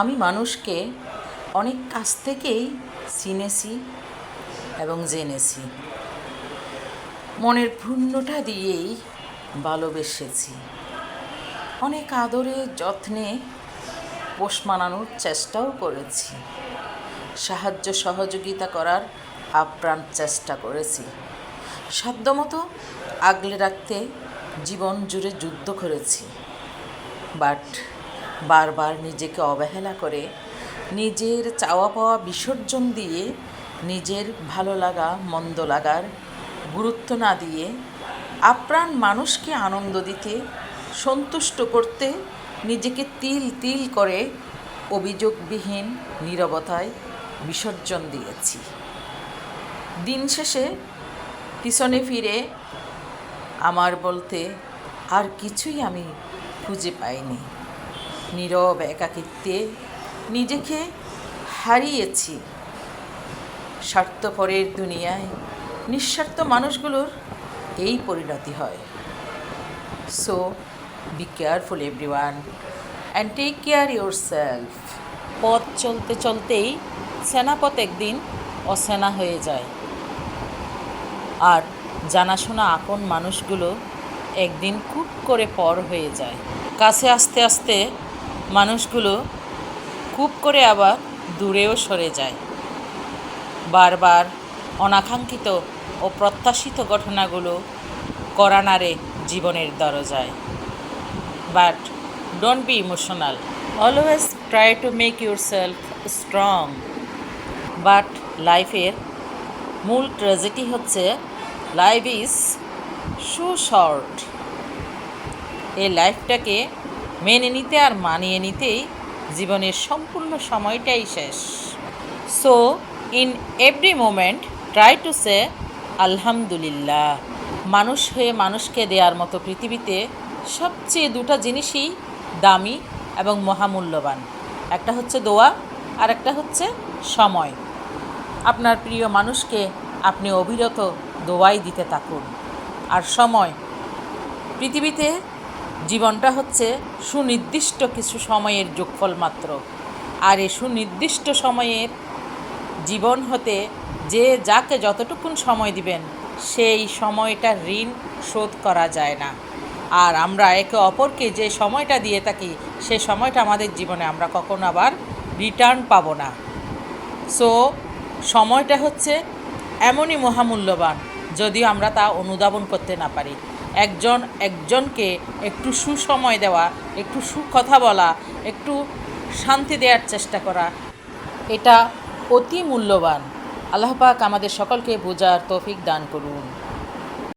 আমি মানুষকে অনেক কাছ থেকেই চিনেছি এবং জেনেছি। মনের পূর্ণটা দিয়েই ভালোবেসেছি। অনেক আদরে যত্নে পোষ মানানোর চেষ্টাও করেছি। সাহায্য সহযোগিতা করার আপ্রাণ চেষ্টা করেছি। সাধ্যমতো আগলে রাখতে জীবন জুড়ে যুদ্ধ করেছি। বাট বারবার নিজেকে অবহেলা করে, নিজের চাওয়া পাওয়া বিসর্জন দিয়ে, নিজের ভালো লাগা, মন্দ লাগার গুরুত্ব না দিয়ে আপ্রাণ মানুষকে আনন্দ দিতে, সন্তুষ্ট করতে, নিজেকে তিল তিল করে অভিযোগবিহীন নীরবতায় বিসর্জন দিয়েছি। দিন শেষে পিছনে ফিরে আমার বলতে আর কিছুই আমি খুঁজে পাইনি। নীরব, একাকিত্বে নিজেকে হারিয়েছি। স্বার্থপরের দুনিয়ায় নিঃস্বার্থ মানুষগুলোর এই পরিণতি হয়। So be careful everyone and take care yourself পথ চলতে চলতেই সেনাপথ একদিন অসেনা হয়ে যায়। আর জানাশোনা আপন মানুষগুলো একদিন খুব করে পর হয়ে যায়। কাছে আস্তে আস্তে মানুষগুলো খুব করে আবার দূরেও সরে যায়। বারবার অনাকাঙ্ক্ষিত ও প্রত্যাশিত ঘটনাগুলো করানারে জীবনের দরজায়। But don't be emotional always try to make yourself strong but লাইফের মূল ট্র্যাজেডি হচ্ছে লাইফ ইজ সু শর্ট এই লাইফটাকে মেনে নিতে আর মানিয়ে নিতেই জীবনের সম্পূর্ণ সময়টাই শেষ। So in every moment try to say আলহামদুলিল্লাহ মানুষ হয়ে মানুষকে দেওয়ার মতো পৃথিবীতে সবচেয়ে দুটো জিনিসই দামি এবং মহামূল্যবান। একটা হচ্ছে দোয়া, আর একটা হচ্ছে সময়। আপনার প্রিয় মানুষকে আপনি অবিরত দোয়াই দিতে থাকুন। আর সময়, পৃথিবীতে জীবনটা হচ্ছে সুনির্দিষ্ট কিছু সময়ের যোগফল মাত্র। আর এই সুনির্দিষ্ট সময়ের জীবন হতে যে যাকে যতটুকুন সময় দিবেন, সেই সময়টা ঋণ শোধ করা যায় না। আর আমরা একে অপরকে যে সময়টা দিয়ে থাকি সেই সময়টা আমাদের জীবনে আমরা কখনো আবার রিটার্ন পাবো না। সো, সময়টা হচ্ছে এমনই মহামূল্যবান, যদিও আমরা তা অনুধাবন করতে না পারি। একজন, একজনকে একটু সুসময় দেওয়া, একটু সুকথা বলা, একটু শান্তি দেওয়ার চেষ্টা করা, এটা অতি মূল্যবান। আল্লাহ পাক আমাদের সকলকে বোঝার তৌফিক দান করুন।